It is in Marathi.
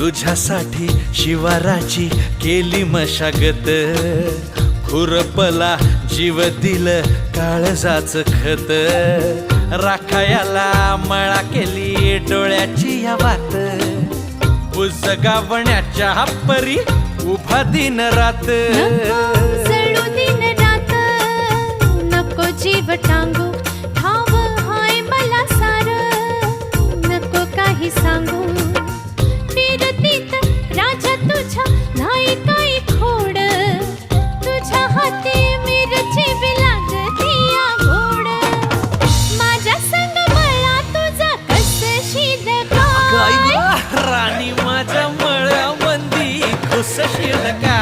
तुझ्यासाठी शिवाराची केली मशागत. खुरपला जीव दिल काळजाच खत. राखायाला मळा केली डोळ्याची या वात. बुजगावण्याच्या परी उभा दिन रात. नको दिन रात नको जीव टांगू. ठाव हाय मला सार नको काही सांगू. राणी माझ्या मळ्यामंदी खुसशील का?